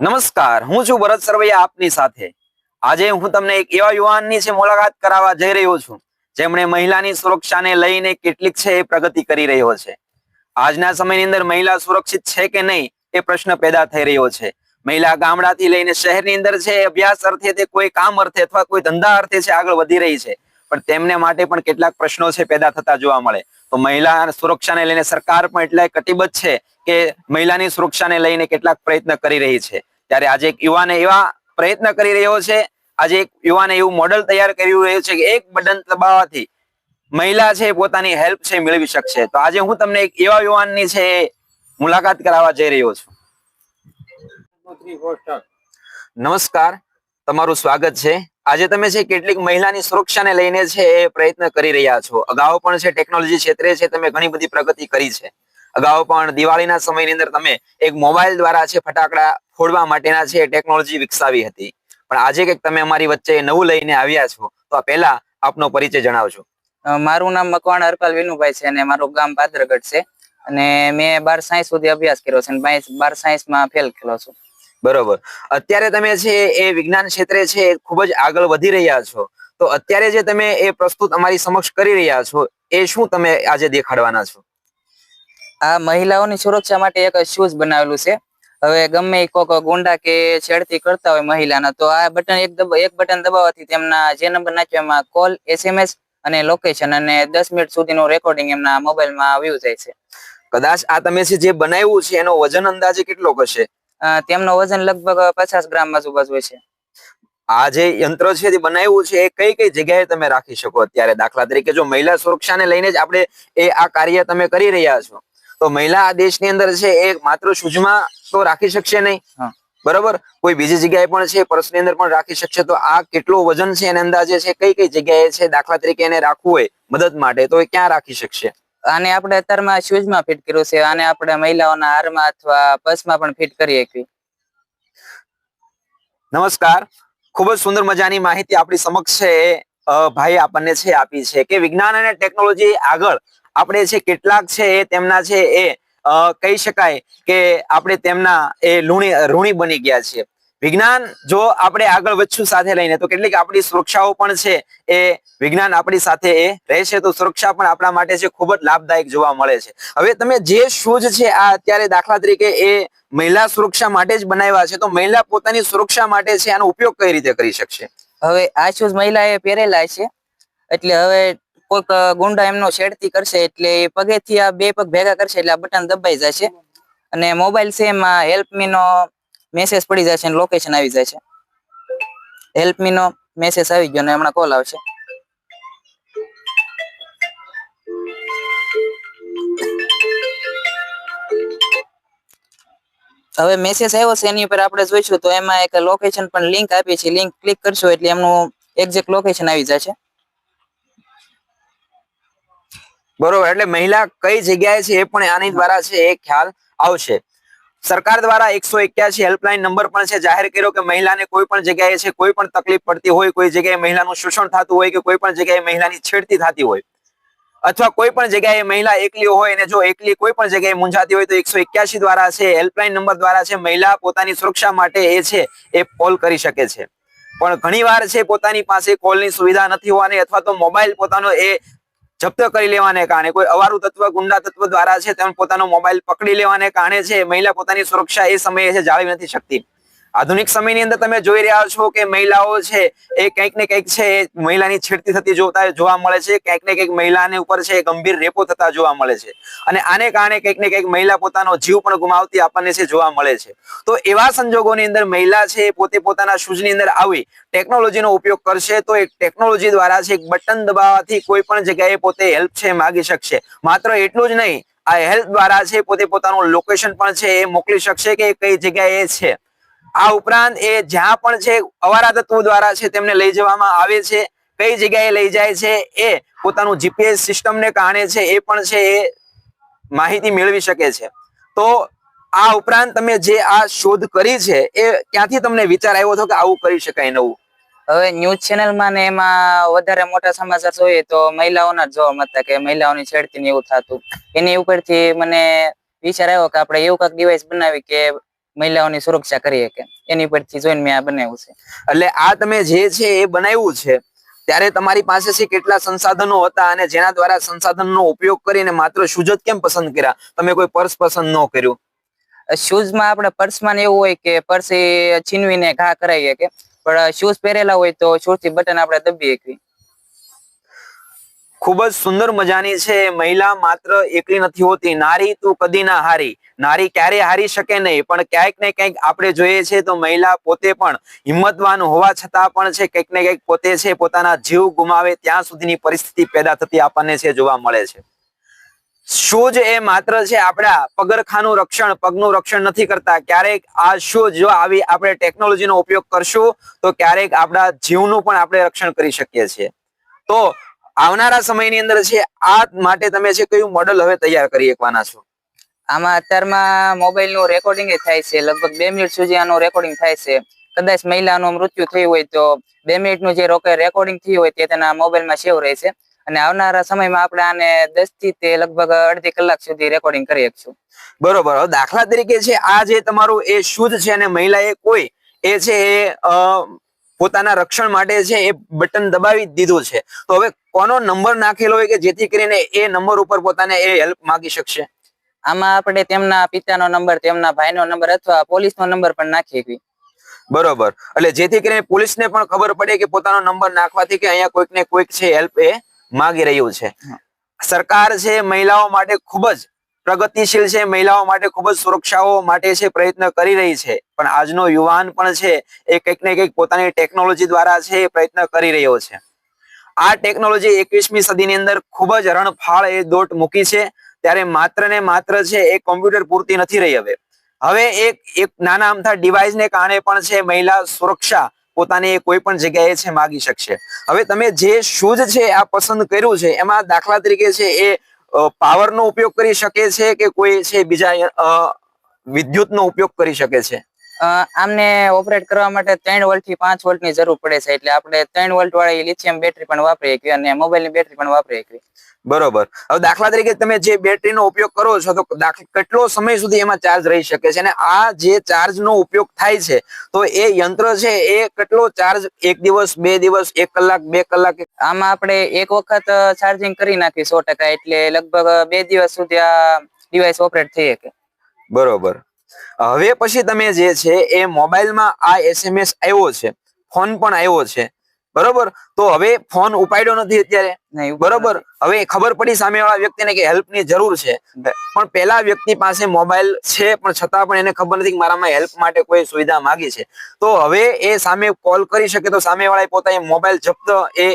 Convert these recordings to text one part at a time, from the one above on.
નમસ્કાર, હું છું ભરત સરવૈયા આપની સાથે. આજે હું તમને એક એવા યુવાનની છે મુલાકાત કરાવવા જઈ રહ્યો છું, જેમણે મહિલાની સુરક્ષાને લઈને કેટલીક છે એ પ્રગતિ કરી રહ્યો છે. આજના સમયની અંદર મહિલા સુરક્ષિત છે કે નહીં એ પ્રશ્ન પેદા થઈ રહ્યો છે. મહિલા ગામડાથી લઈને શહેરની અંદર છે અભ્યાસ અર્થે તે કોઈ કામ અર્થે અથવા કોઈ ધંધા અર્થે છે આગળ વધી રહી છે. પણ તેમને માટે પણ કેટલાક પ્રશ્નો છે પેદા થતા જોવા મળે. તો મહિલા સુરક્ષાને લઈને સરકાર પણ એટલા કટિબદ્ધ છે કે મહિલાની સુરક્ષાને લઈને કેટલાક પ્રયત્ન કરી રહી છે. ત્યારે આજે એક યુવાને એવા પ્રયત્ન કરી રહ્યો છે આજે એક યુવાને એવું મોડલ તૈયાર કરી રહ્યું છે કે એક બટન દબાવવાથી મહિલા છે પોતાની હેલ્પ છે મેળવી શકશે. તો આજે હું તમને એક એવા યુવાનની છે મુલાકાત કરાવવા જઈ રહ્યો છું. નમસ્કાર તમારું સ્વાગત છે. આજે તમે છે કેટલીક મહિલાની સુરક્ષાને લઈને છે એ પ્રયત્ન કરી રહ્યા છો. અગાઉ પણ છે ટેકનોલોજી ક્ષેત્રે છે તમે ઘણી બધી પ્રગતિ કરી છે. અગાઉ પણ દિવાળીના સમયની અંદર તમે એક મોબાઈલ દ્વારા છે ફટાકડા ફોડવા માટેના છે ટેકનોલોજી વિકસાવી હતી. પણ આજે કંઈક તમે અમારી વચ્ચે નવું લઈને આવ્યા છો, તો પહેલા આપનો પરિચય જણાવજો. મારું નામ મકવાણ હરપાલ વિનુભાઈ છે અને મારું ગામ પાદરગઢ છે. અને મેં બાર સાયન્સ સુધી અભ્યાસ કર્યો છે બાર સાયન્સમાં ફેલ થયેલો છું. બરોબર. અત્યારે તમે છે એ વિજ્ઞાન ક્ષેત્રે છે ખૂબ જ આગળ વધી રહ્યા છો. તો અત્યારે જે તમે એ પ્રસ્તુત અમારી સમક્ષ કરી રહ્યા છો એ શું તમે આજે દેખાડવાના છો? આ મહિલાઓની સુરક્ષા માટે એક શૂઝ બનાવેલું છે. હવે ગમે કોઈક કોક ગુંડા કે છેડતી કરતા હોય મહિલાના તો આ બટન એક દબ એક બટન દબાવવાથી તેમના જે નંબર નાખ્યો એમાં કોલ એસએમએસ અને લોકેશન અને દસ મિનિટ સુધીનું રેકોર્ડિંગ એમના મોબાઈલમાં વ્યૂ જાય છે. કદાચ આ તમે જે બનાવ્યું છે એનો વજન અંદાજે કેટલો હશે તેમનો વજન લગભગ પચાસ ગ્રામ આજુબાજુ હોય છે. આ જે યંત્ર છે જે બનાવ્યું છે એ કઈ કઈ જગ્યાએ તમે રાખી શકો અત્યારે? દાખલા તરીકે જો મહિલા સુરક્ષાને લઈને જ આપણે એ આ કાર્ય તમે કરી રહ્યા છો તો મહિલા આ દેશની અંદર છે એ માત્ર સૂઝમાં તો રાખી શકશે નહીં? બરોબર? કોઈ બીજી જગ્યાએ પણ છે પર્સની અંદર પણ રાખી શકશે તો આ કેટલો વજન છે એને અંદાજે છે કઈ કઈ જગ્યાએ છે દાખલા તરીકે એને રાખવું હોય મદદ માટે તો એ ક્યાં રાખી શકશે? આને આપણે અત્યારમાં શૂઝમાં ફિટ કર્યું છે. આને આપણે મહિલાઓના હારમાં અથવા પર્સમાં પણ ફિટ કરી શકીએ. નમસ્કાર. ખૂબ જ સુંદર મજાની માહિતી આપણી સમક્ષ છે. ભાઈ આપણને છે આપી છે કે વિજ્ઞાન અને ટેકનોલોજી આગળ આપણે છે કેટલાક છે એ તેમના છે એ કહી શકાય કે આપણે તેમના એ લુણી, ઋણી બની ગયા છીએ. વિજ્ઞાન જો આપણે આગળ વધશું સાથે લઈને, તો કેટલીક આપણી સુરક્ષાઓ પણ છે એ વિજ્ઞાન આપણી સાથે એ રહેશે, તો સુરક્ષા પણ આપણા માટે છે ખૂબ જ લાભદાયક જોવા મળે છે. હવે તમે જે શૂઝ છે આ અત્યારે દાખલા તરીકે એ મહિલા સુરક્ષા માટે જ બનાવ્યા છે, તો મહિલા પોતાની સુરક્ષા માટે છે આનો ઉપયોગ કઈ રીતે કરી શકશે? હવે આ શૂઝ મહિલાએ પહેરેલા છે, એટલે હવે કોઈક ગુંડા એમનો છેડતી કરશે, એટલે એ પગેથી આ બે પગ ભેગા કરશે, એટલે આ બટન દબાઈ જશે. અને મોબાઈલ છે એમાં હેલ્પ મી નો મેસેજ પડી જશે અને લોકેશન આવી જાય છે. હેલ્પ મી નો મેસેજ આવી ગયો ને હમણાં કોલ આવશે. હવે મેસેજ આવ્યો છે એની ઉપર આપણે જોઈશું તો એમાં એક લોકેશન પણ લિંક આપી છે. લિંક ક્લિક કરશો એટલે એમનું એક્ઝેક્ટ લોકેશન આવી જાય છે. બરોબર, એટલે મહિલા કઈ જગ્યાએ છે એ પણ આની દ્વારા છે એ ખ્યાલ આવશે. સરકાર દ્વારા એકસો એક્યાસી હેલ્પલાઇન નંબર પણ છે. જાહેર કર્યો કે મહિલાને કોઈ પણ જગ્યાએ છે, કોઈ પણ તકલીફ પડતી હોય, કોઈ જગ્યાએ મહિલાનું શોષણ થતું હોય કે કોઈ પણ જગ્યાએ મહિલાની છેડતી થતી હોય અથવા કોઈ પણ જગ્યાએ મહિલા એકલી હોય અને જો એકલી કોઈ પણ જગ્યાએ મૂંઝાતી હોય તો એકસો એક્યાસી દ્વારા છે હેલ્પલાઇન નંબર દ્વારા છે, મહિલા પોતાની સુરક્ષા માટે એ છે, એ કોલ કરી શકે છે. પણ ઘણી વાર છે, પોતાની પાસે કોલની સુવિધા નથી હોવાની અથવા તો મોબાઈલ પોતાનો એ જપ્ત કરી લેવાને કારણે, કોઈ અવારું તત્વ, ગુંડા તત્વ દ્વારા છે તેમ પોતાનો મોબાઈલ પકડી લેવાને કારણે છે, મહિલા પોતાની સુરક્ષા એ સમયે છે જાળવી નથી શકતી. આધુનિક સમયની અંદર તમે જોઈ રહ્યા છો કે મહિલાઓ છે એ કંઈક ને કંઈક છે, મહિલાની છેડતી થતી જોતા જોવા મળે છે, કંઈક ને કંઈક મહિલાને ઉપર છે ગંભીર રેપો થતા જોવા મળે છે. અને આને કારણે કંઈક ને કંઈક મહિલા પોતાનો જીવ પણ ગુમાવતી આપણને છે જોવા મળે છે. તો એવા સંજોગોની અંદર મહિલા છે પોતે પોતાના શૂઝની અંદર આવી ટેકનોલોજીનો ઉપયોગ કરશે તો એ ટેકનોલોજી દ્વારા છે એક બટન દબાવવાથી કોઈ પણ જગ્યાએ પોતે હેલ્પ છે માગી શકશે. માત્ર એટલું જ નહીં, આ હેલ્પ દ્વારા છે પોતે પોતાનું લોકેશન પણ છે એ મોકલી શકશે કે કઈ જગ્યાએ છે. આ ઉપરાંત એ જ્યાં પણ છે, અવારા તત્વો દ્વારા છે, તેમને લઈ જવામાં આવે છે. કઈ જગ્યાએ લઈ જાય છે, એ પોતાનું જીપીએસ સિસ્ટમને કારણે છે, એ પણ છે, એ માહિતી મેળવી શકે છે. તો આ ઉપરાંત તમે જે આ શોધ કરી છે, એ ક્યાંથી તમને વિચાર આવ્યો હતો કે આવું કરી શકાય નવું? હવે ન્યૂઝ ચેનલમાં ને એમાં વધારે મોટા સમાચાર જોઈએ તો મહિલાઓના જ જોવા મળતા કે મહિલાઓની છેડતી ને એવું થતું. એની ઉપરથી મને વિચાર આવ્યો કે આપણે એવું કાંઈક ડિવાઇસ બનાવી કે મહિલાઓની સુરક્ષા કરી શકે એની પરથી જોઈને મેં આ બનાવ્યું છે. એટલે આ તમે જે છે એ બનાવ્યું છે ત્યારે તમારી પાસે કેટલા સંસાધનો હતા અને જેના દ્વારા સંસાધનનો ઉપયોગ કરીને માત્ર શૂઝ જ કેમ પસંદ કર્યા? તમે કોઈ પર્સ પસંદ ન કર્યું. શૂઝમાં આપણે પર્સમાં એવું હોય કે પર્સ એ છીનવીને ઘા કરાવી શકે પણ શૂઝ પહેરેલા હોય તો શૂઝથી બટન આપણે દબી શકીએ ખૂબ જ સુંદર મજાની છે. મહિલા માત્ર એકલી નથી હોતી, નારી તું કદી ના હારી. નારી ક્યારે હારી શકે નહીં, પણ ક્યાંક ને ક્યાંક આપણે જોઈએ છે તો મહિલા પોતે પણ હિંમતવાન હોવા છતાં પણ છે કંઈક ને કંઈક પોતે છે, પોતાના જીવ ગુમાવે ત્યાં સુધીની પરિસ્થિતિ પેદા થતી આપણને છે, જોવા મળે છે. શૂઝ એ માત્ર છે, આપણા પગરખાનું રક્ષણ, પગનું રક્ષણ નથી કરતા. ક્યારેક આ શૂઝ જો આવી આપણે ટેકનોલોજીનો ઉપયોગ કરશું, તો ક્યારેક આપણા જીવનું પણ આપણે રક્ષણ કરી શકીએ છીએ. તો આવનારા સમયની અંદર છે આ માટે તમે છે કયું મોડલ હવે તૈયાર કરી શકવાના છો? આમાં અત્યારમાં મોબાઈલનું રેકોર્ડિંગ થાય છે લગભગ બે મિનિટ સુધી આનું રેકોર્ડિંગ થાય છે. કદાચ મહિલાનું મૃત્યુ થયું હોય તો બે મિનિટનું જે રેકોર્ડિંગ થયું હોય તે તેના મોબાઈલમાં સેવ રહે છે અને આવનારા સમયમાં આપણે આને દસથી તે લગભગ અડધી કલાક સુધી રેકોર્ડિંગ કરી શકશું. બરોબર. દાખલા તરીકે છે આ જે તમારું એ શુદ્ધ છે અને મહિલા એ કોઈ એ છે એ પોતાના રક્ષણ માટે છે એ બટન દબાવી દીધું છે. તો હવે કોનો નંબર નાખેલો હોય કે જેથી કરીને એ નંબર ઉપર પોતાને એ હેલ્પ માંગી શકશે? આમાં આપણે તેમના પિતાનો નંબર તેમના ભાઈનો નંબર અથવા પોલીસનો નંબર પણ નાખી બરોબર. એટલે જેથી કરીને પોલીસને પણ ખબર પડે કે પોતાનો નંબર નાખવાથી કે અહીંયા કોઈક ને કોઈક છે હેલ્પ એ માગી રહ્યું છે. સરકાર છે મહિલાઓ માટે ખૂબ જ પ્રગતિશીલ છે, મહિલાઓ માટે ખૂબ જ સુરક્ષાઓ માટે છે, પ્રયત્ન કરી રહી છે. પણ આજનો યુવાન પણ છે, એ કંઈક ને કંઈક પોતાની ટેકનોલોજી દ્વારા છે પ્રયત્ન કરી રહ્યો છે. આ ટેકનોલોજી એકવીસમી સદીની અંદર ખૂબ જ રણફાળ એ દોટ મૂકી છે, ત્યારે માત્ર ને માત્ર છે, એ કોમ્પ્યુટર પૂરતી નથી રહી હવે. હવે એક એક નાના અમથા ડિવાઇસ ને કારણે પણ છે, મહિલા સુરક્ષા પોતાની કોઈ પણ જગ્યાએ છે, માગી શકશે. હવે તમે જે શૂઝ છે, આ પસંદ કર્યું છે, એમાં દાખલા તરીકે છે, એ પાવર નો ઉપયોગ કરી શકે છે કે કોઈ છે બીજા વિદ્યુત નો ઉપયોગ કરી શકે છે? આમને ઓપરેટ કરવા માટે ત્રણ વોલ્ટથી પાંચ વોલ્ટની જરૂર પડે છે. એટલે આપણે ત્રણ વોલ્ટ વાળી લિથિયમ બેટરી પણ વાપરી શકીએ અને મોબાઈલની બેટરી પણ વાપરી શકીએ બરોબર. હવે દાખલા તરીકે તમે જે બેટરીનો ઉપયોગ કરો છો તો કેટલો સમય સુધી એમાં ચાર્જ રહી શકે છે? અને આ જે ચાર્જ નો ઉપયોગ થાય છે તો એ યંત્ર છે એ કેટલો ચાર્જ એક દિવસ બે દિવસ એક કલાક બે કલાક? આમાં આપણે એક વખત ચાર્જિંગ કરી નાખી સો ટકા એટલે લગભગ બે દિવસ સુધી આ ડિવાઇસ ઓપરેટ થઈ શકે. બરોબર. હવે પછી તમે જે છે એ મોબાઈલમાં આ એસએમએસ આવ્યો છે ફોન પણ આવ્યો છે બરોબર? તો હવે ફોન ઉપાડ્યો નથી અત્યારે. બરોબર? હવે ખબર પડી સામેવાળા વ્યક્તિને કે હેલ્પની જરૂર છે. પણ પેલા વ્યક્તિ પાસે મોબાઈલ છે પણ છતાં પણ એને ખબર નથી કે મારામાં હેલ્પ માટે કોઈ સુવિધા માંગી છે. તો હવે એ સામે કોલ કરી શકે તો સામેવાળાએ પોતાએ મોબાઈલ જપ્ત એ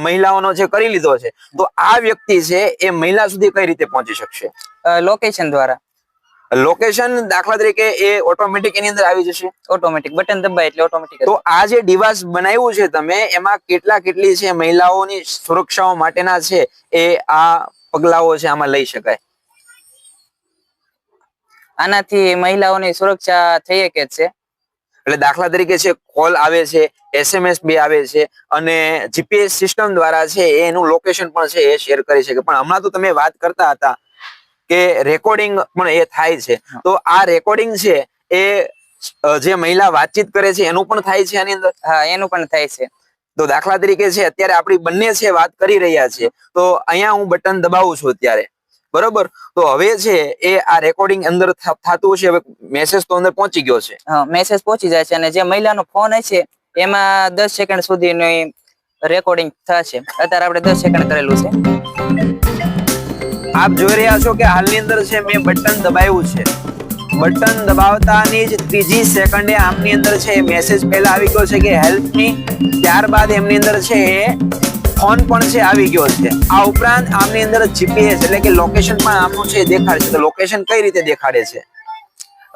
મહિલાઓનો જે કરી લીધો છે. તો આ વ્યક્તિ છે એ મહિલા સુધી કઈ રીતે પહોંચી શકશે? લોકેશન દ્વારા. લોકેશન દાખલા તરીકે એ ઓટોમેટિક એની અંદર આવી જશે. ઓટોમેટિક બટન દબાય એટલે ઓટોમેટિક તો આ જે ડિવાઇસ બનાવ્યું છે તમે એમાં કેટલા કેટલી છે મહિલાઓની સુરક્ષાઓ માટેના છે એ આ પગલાઓ છે આમાં લઈ શકાય. આનાથી મહિલાઓની સુરક્ષા થઈ શકે છે. એટલે દાખલા તરીકે છે કોલ આવે છે એસએમએસ બી આવે છે અને જીપીએસ સિસ્ટમ દ્વારા છે એનું લોકેશન પણ છે એ શેર કરી શકે. પણ હમણાં તો તમે વાત કરતા હતા કે રેકોર્ડિંગ પણ એ થાય છે. તો આ રેકોર્ડિંગ છે એ જે મહિલા વાતચીત કરે છે એનું પણ થાય છે આની અંદર? હા એનું પણ થાય છે. તો દાખલા તરીકે છે અત્યારે આપણી બંને છે વાત કરી રહ્યા છે. તો અહીંયા હું બટન દબાવું છું અત્યારે. બરોબર? તો હવે છે એ આ રેકોર્ડિંગ અંદર થતું છે હવે મેસેજ તો અંદર પહોંચી ગયો છે. મેસેજ પહોંચી જાય છે અને જે મહિલાનો ફોન હશે એમાં દસ સેકન્ડ સુધીની રેકોર્ડિંગ થશે. અત્યારે આપણે દસ સેકન્ડ કરેલું છે. આપ જોઈ રહ્યા છો કે હાલની અંદર છે મેં બટન દબાવ્યું છે. બટન દબાવતાની જ ત્રીજી સેકન્ડે આમની અંદર છે મેસેજ પહેલા આવી ગયો છે કે હેલ્પ મી ત્યારબાદ એમની અંદર છે એ ફોન પણ છે આવી ગયો છે. આ ઉપરાંત આમની અંદર જીપીએસ એટલે કે લોકેશન પણ આમનું છે દેખાડે છે. તો લોકેશન કઈ રીતે દેખાડે છે?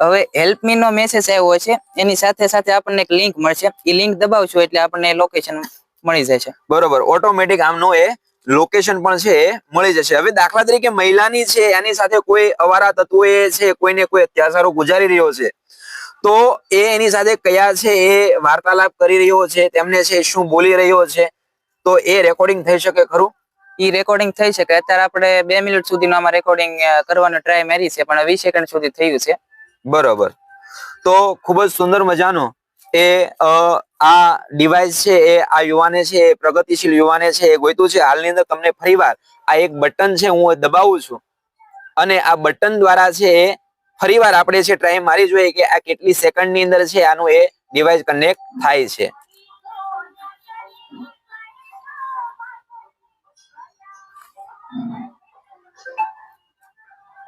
હવે હેલ્પ મી નો મેસેજ આવ્યો છે એની સાથે સાથે આપણને એક લિંક મળશે. એ લિંક દબાવશું એટલે આપણને લોકેશન મળી જશે. બરોબર. ઓટોમેટિક આમનું એ લોકેશન પણ છે એ મળી જશે. હવે દાખલા તરીકે મહિલાની છે એની સાથે કોઈ અવારા તત્વોએ છે કોઈને કોઈ અત્યાચારો ગુજારી રહ્યો છે તો એ એની સાથે કયા છે એ વાર્તાલાપ કરી રહ્યો છે તેમને છે શું બોલી રહ્યો છે તો એ રેકોર્ડિંગ થઈ શકે ખરું? ઈ રેકોર્ડિંગ થઈ શકે. અત્યારે આપણે બે મિનિટ સુધીનું આમાં રેકોર્ડિંગ કરવાનો ટ્રાય મારી છે પણ વીસ સેકન્ડ સુધી થયું છે. બરોબર. તો ખૂબ જ સુંદર મજાનું એ આ ડિવાઇસ છે, એ આ યુવાને છે, એ પ્રગતિશીલ યુવાને છે, એ ગોઈતું છે. હાલની અંદર તમને ફરીવાર આ એક બટન છે, હું દબાવું છું. અને આ બટન દ્વારા છે એ ફરીવાર આપણે છે ટ્રાય મારી જોઈએ કે આ કેટલી સેકન્ડની અંદર છે, આનું એ ડિવાઇસ કનેક્ટ થાય છે.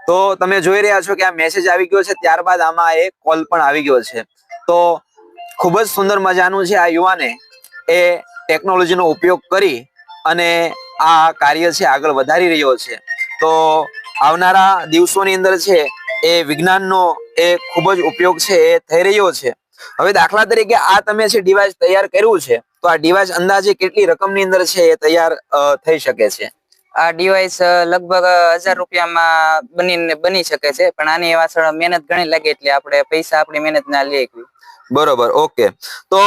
તો તમે જોઈ રહ્યા છો કે આ મેસેજ આવી ગયો છે, ત્યારબાદ આમાં એક કોલ પણ આવી ગયો છે. તો ખૂબ જ સુંદર મજાનું છે આ યુવાને. એ ટેકનોલોજીનો ઉપયોગ કરી અને આ કાર્ય છે આગળ વધારી રહ્યો છે. તો આવનારા દિવસોની અંદર છે એ વિજ્ઞાનનો એ ખૂબ જ ઉપયોગ છે એ થઈ રહ્યો છે. હવે દાખલા તરીકે આ તમે છે ડિવાઇસ તૈયાર કર્યું છે, તો આ ડિવાઇસ અંદાજે કેટલી રકમની અંદર છે એ તૈયાર થઈ શકે છે? આ ડિવાઇસ લગભગ હજાર રૂપિયામાં બની બની શકે છે, પણ આની વાસણ મહેનત ઘણી લાગે એટલે આપણે પૈસા આપણી મહેનત ના લઈએ બરોબર, ઓકે. તો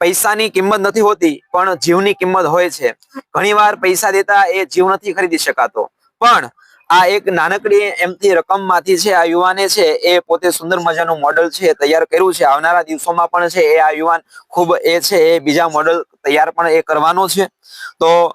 પૈસાની કિંમત નથી હોતી, પણ જીવની કિંમત હોય છે. ઘણીવાર પૈસા દેતા એ જીવ નથી ખરીદી શકાતો. પણ આ એક નાનકડી એમથી રકમમાંથી છે, આ યુવાને છે, એ પોતે સુંદર મજાનું મોડલ છે, તૈયાર કર્યું છે. આવનારા દિવસોમાં પણ છે, એ આ યુવાન ખૂબ એ છે, એ બીજા મોડલ તૈયાર પણ એ કરવાનો છે. તો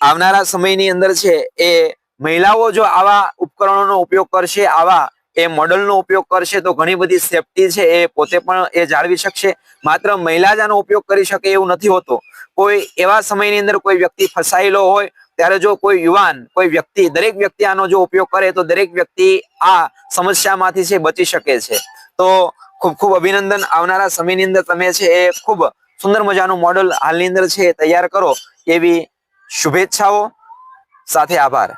આવનારા સમયની અંદર છે, એ મહિલાઓ જો આવા ઉપકરણોનો ઉપયોગ કરશે, આવા એ મોડલનો ઉપયોગ કરશે તો ઘણી બધી સેફટી છે એ પોતે પણ એ જાળવી શકશે. માત્ર મહિલા જ ઉપયોગ કરી શકે એવું નથી હોતું. કોઈ એવા સમયની અંદર કોઈ વ્યક્તિ ફસાયેલો હોય, ત્યારે જો કોઈ યુવાન, કોઈ વ્યક્તિ, દરેક વ્યક્તિ આનો જો ઉપયોગ કરે તો દરેક વ્યક્તિ આ સમસ્યામાંથી છે બચી શકે છે. તો ખૂબ ખૂબ અભિનંદન. આવનારા સમયની અંદર તમે છે એ ખૂબ સુંદર મજાનું મોડલ હાલની અંદર છે તૈયાર કરો. એવી શુભેચ્છાઓ. સાથે આભાર.